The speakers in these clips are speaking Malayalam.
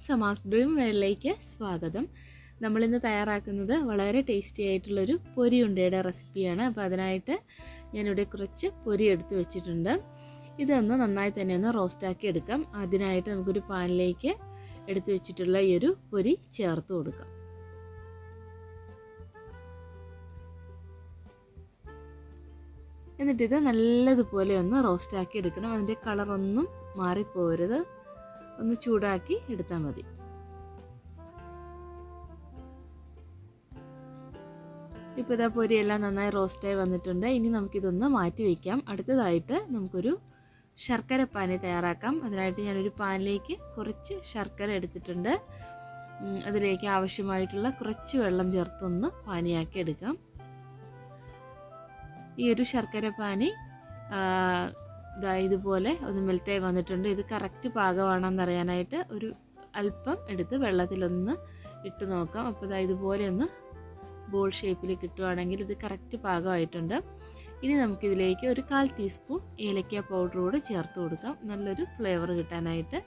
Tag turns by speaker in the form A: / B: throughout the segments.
A: സമാസ് ഡ്രീം വേളിലേക്ക് സ്വാഗതം. നമ്മളിന്ന് തയ്യാറാക്കുന്നത് വളരെ ടേസ്റ്റി ആയിട്ടുള്ളൊരു പൊരി ഉണ്ടയുടെ റെസിപ്പിയാണ്. അപ്പോൾ അതിനായിട്ട് ഞാനിവിടെ കുറച്ച് പൊരി എടുത്ത് വെച്ചിട്ടുണ്ട്. ഇതൊന്ന് നന്നായി തന്നെ ഒന്ന് റോസ്റ്റാക്കി എടുക്കാം. അതിനായിട്ട് നമുക്കൊരു പാനിലേക്ക് എടുത്തു വെച്ചിട്ടുള്ള ഈ ഒരു പൊരി ചേർത്ത് കൊടുക്കാം. എന്നിട്ടിത് നല്ലതുപോലെ ഒന്ന് റോസ്റ്റാക്കി എടുക്കണം. അതിന്റെ കളറൊന്നും മാറിപ്പോകരുത്. ഒന്ന് ചൂടാക്കി എടുത്താൽ മതി. ഇപ്പോൾ ഇതാ പൊരിയെല്ലാം നന്നായി റോസ്റ്റായി വന്നിട്ടുണ്ട്. ഇനി നമുക്കിതൊന്ന് മാറ്റി വയ്ക്കാം അടുത്തതായിട്ട് നമുക്കൊരു ശർക്കര പാനി തയ്യാറാക്കാം. അതിനായിട്ട് ഞാനൊരു പാനിലേക്ക് കുറച്ച് ശർക്കര എടുത്തിട്ടുണ്ട്. അതിലേക്ക് ആവശ്യമായിട്ടുള്ള കുറച്ച് വെള്ളം ചേർത്തൊന്ന് പാനിയാക്കി എടുക്കാം. ഈ ഒരു ശർക്കര പാനി ഇതാ ഇതുപോലെ ഒന്ന് മെൽറ്റായി വന്നിട്ടുണ്ട്. ഇത് കറക്റ്റ് പാകമാണെന്ന് അറിയാനായിട്ട് ഒരു അല്പം എടുത്ത് വെള്ളത്തിലൊന്ന് ഇട്ട് നോക്കാം. അപ്പോൾ ഇതാ ഇതുപോലെ ഒന്ന് ബോൾ ഷേപ്പിൽ കിട്ടുവാണെങ്കിൽ ഇത് കറക്റ്റ് പാകമായിട്ടുണ്ട്. ഇനി നമുക്കിതിലേക്ക് ഒരു കാൽ ടീസ്പൂൺ ഏലക്ക പൗഡർ കൂടെ ചേർത്ത് കൊടുക്കാം. നല്ലൊരു ഫ്ലേവർ കിട്ടാനായിട്ട്.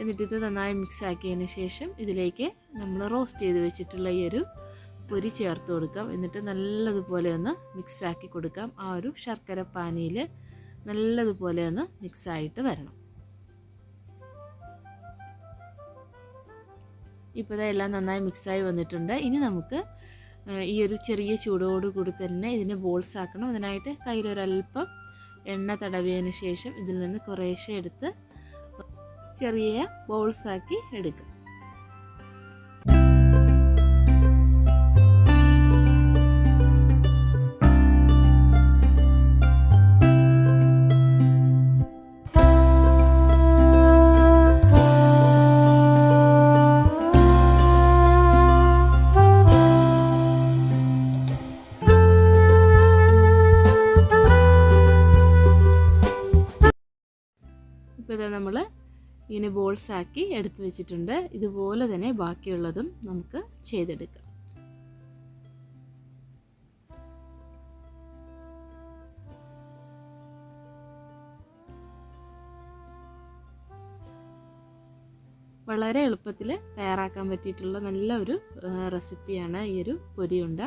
A: എന്നിട്ട് ഇത് നന്നായി മിക്സ് ആക്കിയതിന് ശേഷം ഇതിലേക്ക് നമ്മൾ റോസ്റ്റ് ചെയ്ത് വെച്ചിട്ടുള്ള ഈ ഒരു പൊരി ചേർത്ത് കൊടുക്കാം. എന്നിട്ട് നല്ലതുപോലെ ഒന്ന് മിക്സ് ആക്കി കൊടുക്കാം. ആ ഒരു ശർക്കര പാനിയിൽ നല്ലതുപോലെ ഒന്ന് മിക്സ് ആയിട്ട് വരണം ഇപ്പോൾ ഇതെല്ലാം നന്നായി മിക്സായി വന്നിട്ടുണ്ട്. ഇനി നമുക്ക് ഈ ഒരു ചെറിയ ചൂടോടുകൂടി തന്നെ ഇതിനെ ബോൾസ് ആക്കണം. അതിനായിട്ട് കയ്യിലൊരല്പം എണ്ണ തടവിയതിന് ശേഷം ഇതിൽ നിന്ന് കുറേശ്ശെ എടുത്ത് ചെറിയ ബോൾസാക്കി എടുക്കുക ഇങ്ങനെ ബോൾസ് ആക്കി എടുത്തു വെച്ചിട്ടുണ്ട്. ഇതുപോലെ തന്നെ ബാക്കിയുള്ളതും നമുക്ക് ചെയ്തെടുക്കാം. വളരെ എളുപ്പത്തിൽ തയ്യാറാക്കാൻ പറ്റിയിട്ടുള്ള നല്ല ഒരു റെസിപ്പിയാണ് ഈ ഒരു പൊരിയുണ്ട.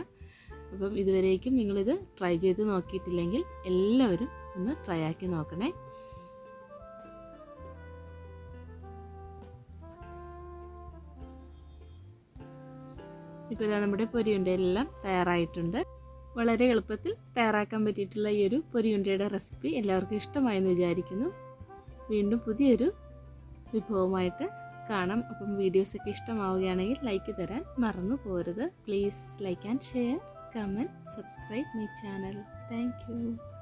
A: അപ്പം ഇതുവരേക്കും നിങ്ങളിത് ട്രൈ ചെയ്ത് നോക്കിയിട്ടില്ലെങ്കിൽ എല്ലാവരും ഒന്ന് ട്രൈ ആക്കി നോക്കണേ. ഇപ്പോൾ ഇതാ നമ്മുടെ പൊരിയുണ്ട എല്ലാം തയ്യാറായിട്ടുണ്ട്. വളരെ എളുപ്പത്തിൽ തയ്യാറാക്കാൻ പറ്റിയിട്ടുള്ള ഈ ഒരു പൊരിയുണ്ടയുടെ റെസിപ്പി എല്ലാവർക്കും ഇഷ്ടമായെന്ന് വിചാരിക്കുന്നു. വീണ്ടും പുതിയൊരു വിഭവമായിട്ട് കാണാം. അപ്പം വീഡിയോസൊക്കെ ഇഷ്ടമാവുകയാണെങ്കിൽ ലൈക്ക് തരാൻ മറന്നു പോരുത്. Please like and share comment subscribe my channel. Thank